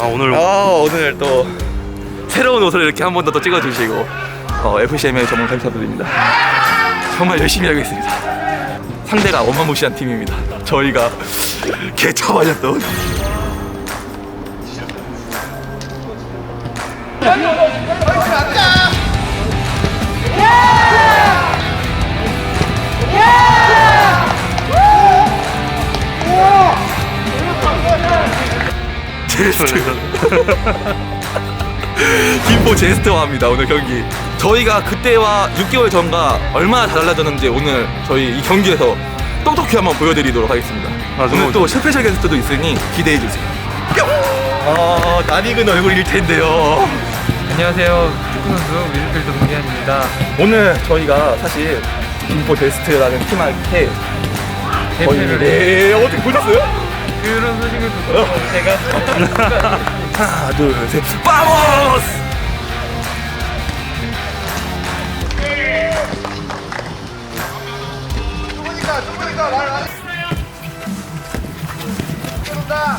아 오늘 아 오늘 또 새로운 옷을 이렇게 한 번더 찍어주시고 어, FCM에 정말 감사드립니다. 정말 열심히 하겠습니다. 상대가 어마무시한 팀입니다. 저희가 개처맞았던. 제스트. 김포 제스트와 합니다 오늘 경기. 저희가 그때와 6개월 전과 얼마나 달라졌는지 오늘 저희 이 경기에서 똑똑히 한번 보여드리도록 하겠습니다. 아, 오늘 또 스페셜 게스트도 있으니 기대해주세요. 아, 낯익은 얼굴일 텐데요. 안녕하세요. 축구 선수 미드필더 문기현입니다. 오늘 저희가 사실 김포 베스트라는 팀한테 대표를 네, 어떻게 보셨어요? 그런 소식을 듣고 제가 하나 둘셋 바모스 누구니까 누구니까 말안 해. 들어온다.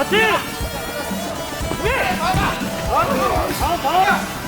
같이! 예! 다음, 다음!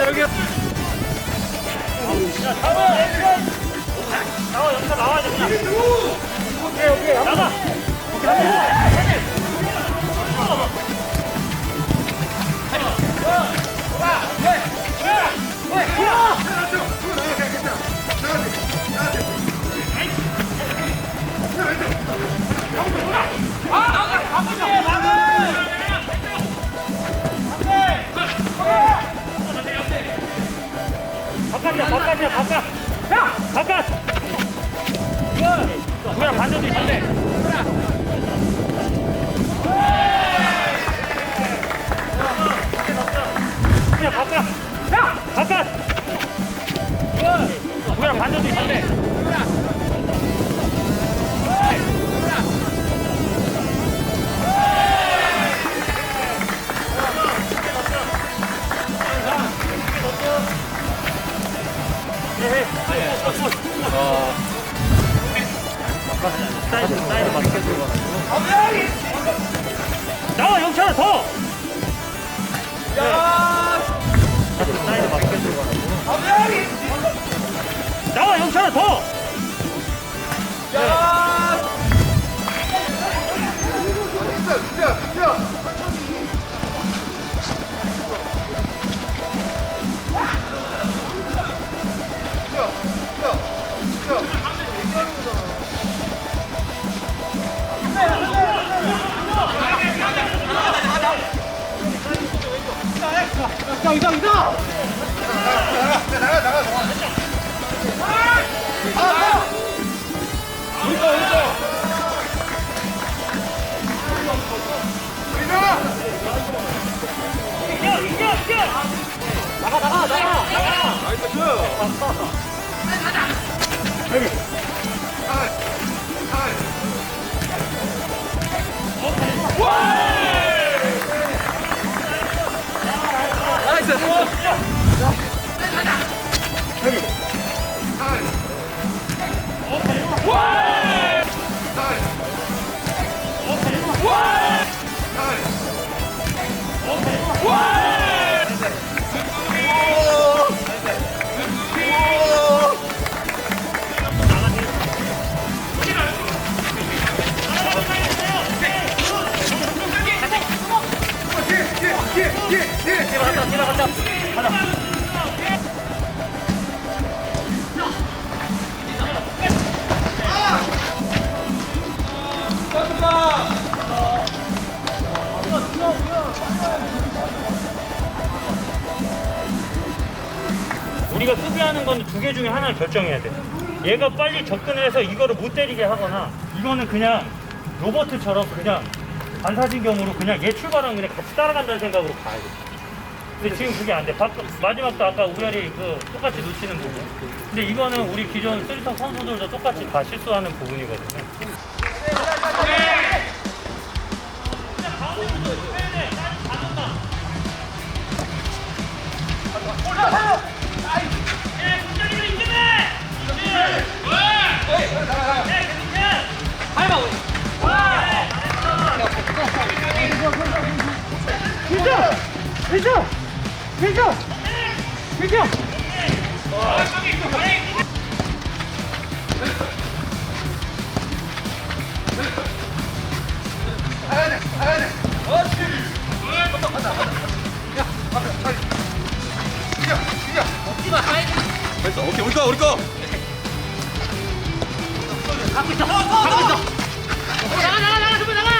여기야. 야, 나와, 여기서 나와야 돼. 오케이, 오케이. 나가. 오케이. 바깥! 그냥 반대 뒤 반대! 사이드 사이드 맞게 들어가지고 나와 영철아 더! 야! 사이드 맞게 들어가지고 나와 영철아 더! 야! 야! 야! 나가 나가 나가. 나가. 지나 갔다 지나갔다 가자 우리가 수비하는 건 두 개 중에 하나를 결정해야 돼. 얘가 빨리 접근을 해서 이거를 못 때리게 하거나 이거는 그냥 로버트처럼 그냥 반사진경으로 그냥 얘 출발하면 그냥 같이 따라간다는 생각으로 가야 돼. 근데 지금 그게 안 돼. 바, 마지막도 아까 우열이 그 똑같이 놓치는 부분. 근데 이거는 우리 기존 쓰리톱 선수들도 똑같이 다 실수하는 부분이거든요. 됐어. 오케이, 우리 거, 우리 거. 나이스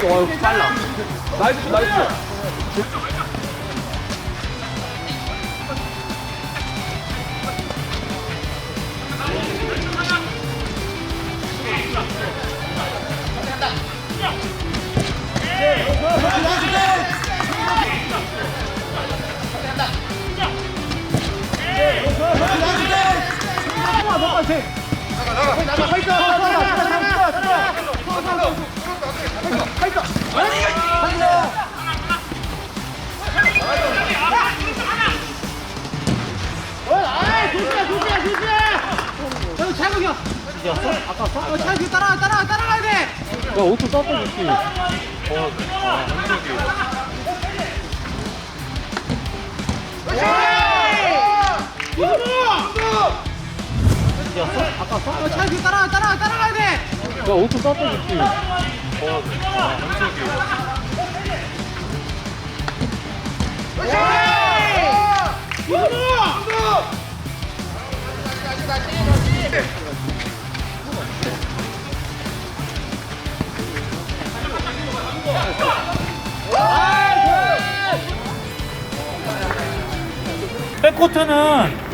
슛, 나이스 슛. 와, 빨라. 나이스 슛, 나 이스 슛. 백코트는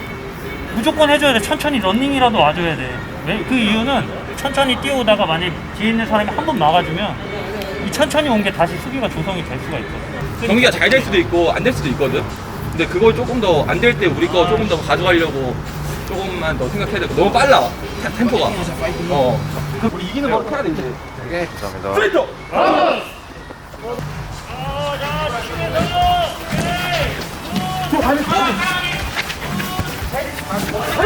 무조건 해줘야 돼. 천천히 런닝이라도 와줘야 돼. 왜? 그 이유는 천천히 뛰어오다가 만약 뒤에 있는 사람이 한 번 막아주면 이 천천히 온 게 다시 수비가 조성이 될 수가 있거든. 경기가 잘 될 수도 있고 안 될 수도 있거든. 근데 그걸 조금 더 안 될 때 우리 거 조금 더 가져가려고 조금만 더 생각해야 되고 너무 빨라 템- 템포가. 어. 그 우리 이기는 거 해야 돼 이제. 감사합니다. 야 오른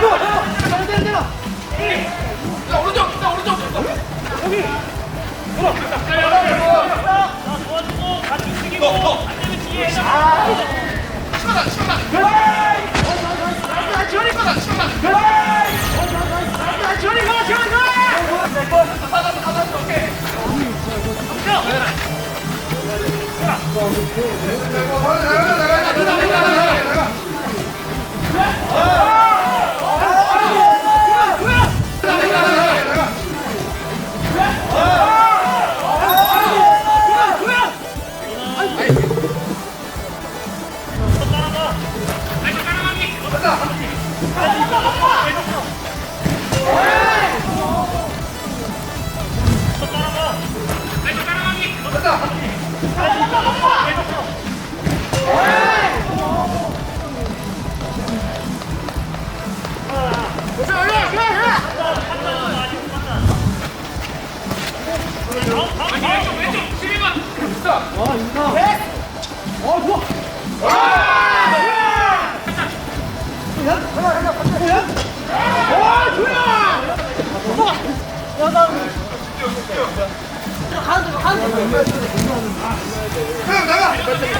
아! 가운데로 가운데로. 나가.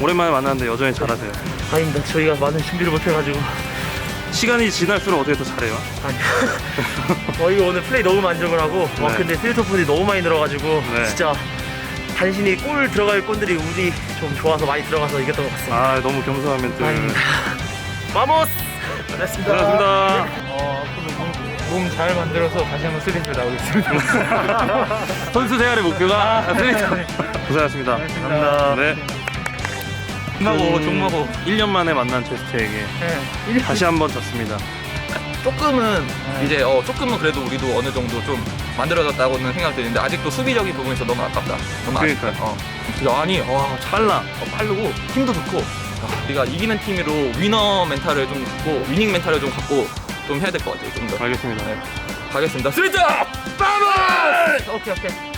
오랜만에 만났는데 여전히 잘하세요. 아닙니다. 저희가 많은 준비를 못해가지고. 시간이 지날수록 어떻게 더 잘해요? 아니. 저희 오늘 플레이 너무 만족을 하고. 와, 근데 필터 폰이 너무 많이 들어가지고 네. 진짜 단신이 골 들어갈 골들이 우리 좀 좋아서 많이 들어가서 이겼던 것 같습니다. 아 너무 겸손한 멘트. 아닙니다. 마모스! 잘했습니다. 잘했습니다. 어, 몸잘 만들어서 다시 한번 슬리퍼 나오겠습니다. 음. 선수 생활의 목표가 아, 네. 슬리퍼. 네. 고생하셨습니다. 감사합니다. 네. 그 종마고 종마고 1년 만에 만난 제스트에게 네. 다시 한번 졌습니다. 조금은 네. 이제 어, 조금은 그래도 우리도 어느 정도 좀 만들어졌다고는 생각되는데 아직도 수비적인 부분에서 너무 아깝다. 너무 그러니까. 어. 아니, 와, 빨라. 어, 빠르고 힘도 좋고 그러니까 우리가 이기는 팀으로 위너 멘탈을 좀 갖고 위닝 멘탈을 좀 갖고 좀 해야 될 것 같아요. 좀 더. 알겠습니다. 네. 가겠습니다. 스리트! 빠바! 오케이 오케이.